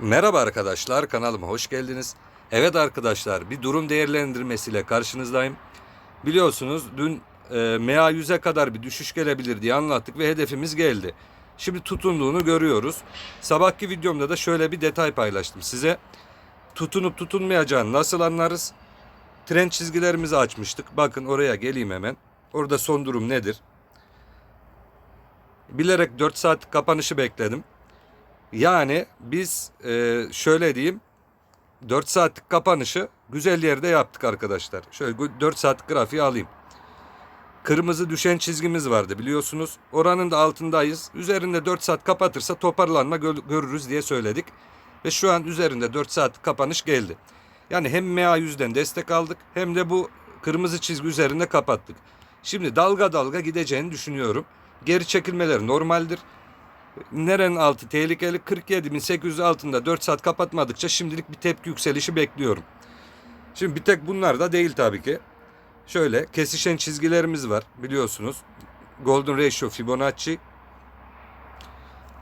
Merhaba arkadaşlar kanalıma hoş geldiniz. Evet arkadaşlar bir durum değerlendirmesiyle karşınızdayım. Biliyorsunuz dün e, MA 100'e kadar bir düşüş gelebilir diye anlattık ve hedefimiz geldi. Şimdi tutunduğunu görüyoruz. Sabahki videomda da şöyle bir detay paylaştım size. Tutunup tutunmayacağını nasıl anlarız? Trend çizgilerimizi açmıştık. Bakın oraya geleyim hemen. Orada son durum nedir? Bilerek 4 saat kapanışı bekledim. Yani biz e, şöyle diyeyim 4 saatlik kapanışı güzel yerde yaptık arkadaşlar. Şöyle 4 saatlik grafiği alayım. Kırmızı düşen çizgimiz vardı biliyorsunuz. Oranın da altındayız. Üzerinde 4 saat kapatırsa toparlanma gö- görürüz diye söyledik. Ve şu an üzerinde 4 saat kapanış geldi. Yani hem MA100'den destek aldık hem de bu kırmızı çizgi üzerinde kapattık. Şimdi dalga dalga gideceğini düşünüyorum. Geri çekilmeler normaldir. Nerenin altı tehlikeli 47.800 altında 4 saat kapatmadıkça şimdilik bir tepki yükselişi bekliyorum. Şimdi bir tek bunlar da değil tabii ki. Şöyle kesişen çizgilerimiz var biliyorsunuz. Golden Ratio Fibonacci.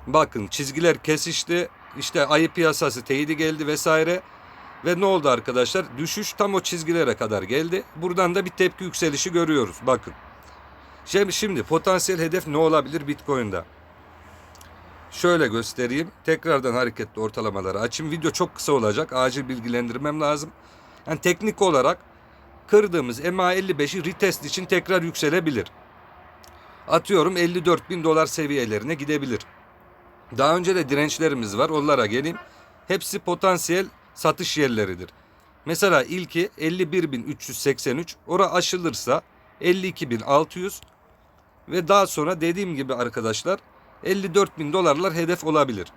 Bakın çizgiler kesişti. İşte ayı piyasası teyidi geldi vesaire. Ve ne oldu arkadaşlar? Düşüş tam o çizgilere kadar geldi. Buradan da bir tepki yükselişi görüyoruz. Bakın. Şimdi, şimdi potansiyel hedef ne olabilir Bitcoin'da? Şöyle göstereyim. Tekrardan hareketli ortalamaları açayım. Video çok kısa olacak. Acil bilgilendirmem lazım. Yani teknik olarak kırdığımız MA 55'i retest için tekrar yükselebilir. Atıyorum 54 bin dolar seviyelerine gidebilir. Daha önce de dirençlerimiz var. Onlara geleyim. Hepsi potansiyel satış yerleridir. Mesela ilki 51.383. Ora aşılırsa 52.600 ve daha sonra dediğim gibi arkadaşlar 54 bin dolarlar hedef olabilir.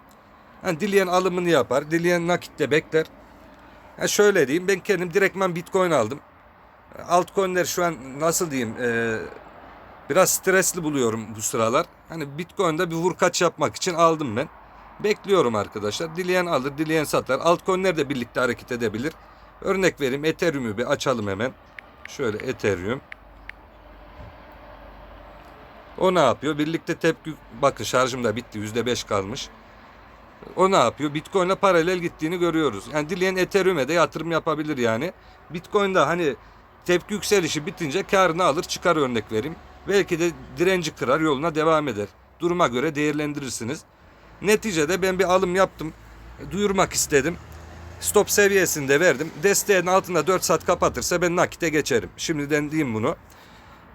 Yani dileyen alımını yapar, dileyen nakitte bekler. Ha şöyle diyeyim ben kendim direktman bitcoin aldım. Altcoin'ler şu an nasıl diyeyim e, biraz stresli buluyorum bu sıralar. Hani bitcoin'de bir vurkaç yapmak için aldım ben. Bekliyorum arkadaşlar. Dileyen alır, dileyen satar. Altcoin'ler de birlikte hareket edebilir. Örnek vereyim Ethereum'u bir açalım hemen. Şöyle Ethereum. O ne yapıyor? Birlikte tepki bakın şarjım da bitti. %5 kalmış. O ne yapıyor? Bitcoin'le paralel gittiğini görüyoruz. Yani dileyen Ethereum'e de yatırım yapabilir yani. Bitcoin'de hani tepki yükselişi bitince karını alır çıkar örnek vereyim. Belki de direnci kırar yoluna devam eder. Duruma göre değerlendirirsiniz. Neticede ben bir alım yaptım. Duyurmak istedim. Stop seviyesinde verdim. Desteğin altında 4 saat kapatırsa ben nakite geçerim. Şimdiden diyeyim bunu.